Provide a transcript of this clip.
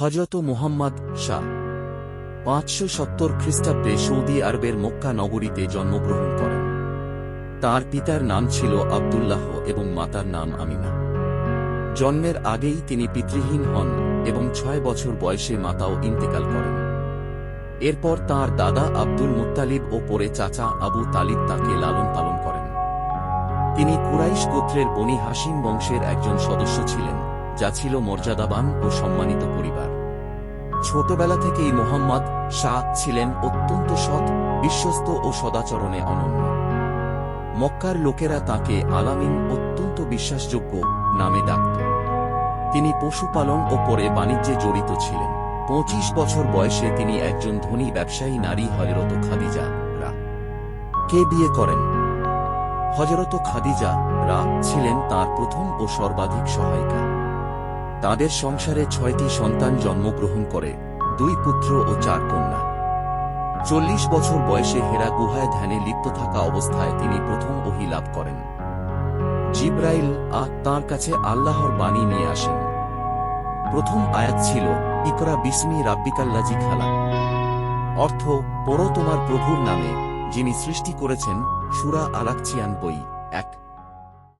হজরত মুহাম্মদ শাহ। পাঁচশো সত্তর খ্রিস্টাব্দে সৌদি আরবের মক্কা নগরীতে জন্মগ্রহণ করেন। তার পিতার নাম ছিল আবদুল্লাহ এবং মাতার নাম আমিনা। জন্মের আগেই তিনি পিতৃহীন হন এবং ছয় বছর বয়সে মাতাও ইন্তেকাল করেন। এরপর তার দাদা আব্দুল মুত্তালিব ও পরে চাচা আবু তালিব তাকে লালন পালন করেন। তিনি কুরাইশ গোত্রের বনি হাসিম বংশের একজন সদস্য ছিলেন, যা ছিল মর্যাদাবান ও সম্মানিত পরিবার। ছোটবেলা থেকেই মোহাম্মদ শাহ ছিলেন অত্যন্ত সৎ, বিশ্বস্ত ও সদাচরণে অনন্য। মক্কার লোকেরা তাকে আলামিন অত্যন্ত বিশ্বাসযোগ্য নামে ডাকত। তিনি পশুপালন ও পরে বাণিজ্যে জড়িত ছিলেন। পঁচিশ বছর বয়সে তিনি একজন ধনী ব্যবসায়ী নারী হজরত খাদিজা রা। কে বিয়ে করেন? হজরত খাদিজা রা ছিলেন তার প্রথম ও সর্বাধিক সহায়িকা। তাদের সংসারে ছয়টি সন্তান জন্মগ্রহণ করে, দুই পুত্র ও চার কন্যা। চল্লিশ বছর বয়সে হেরা গুহায় ধ্যানে লিপ্ত থাকা অবস্থায় তিনি প্রথম ওহি লাভ করেন। জিব্রাইল আ তাঁর কাছে আল্লাহর বাণী নিয়ে আসেন। প্রথম আয়াত ছিল, ইকরা বিসমি রাব্বিকাল্লাজি খালা। অর্থ, পড়ো তোমার প্রভুর নামে, যিনি সৃষ্টি করেছেন, সুরা আলাকচিয়ান বই, এক।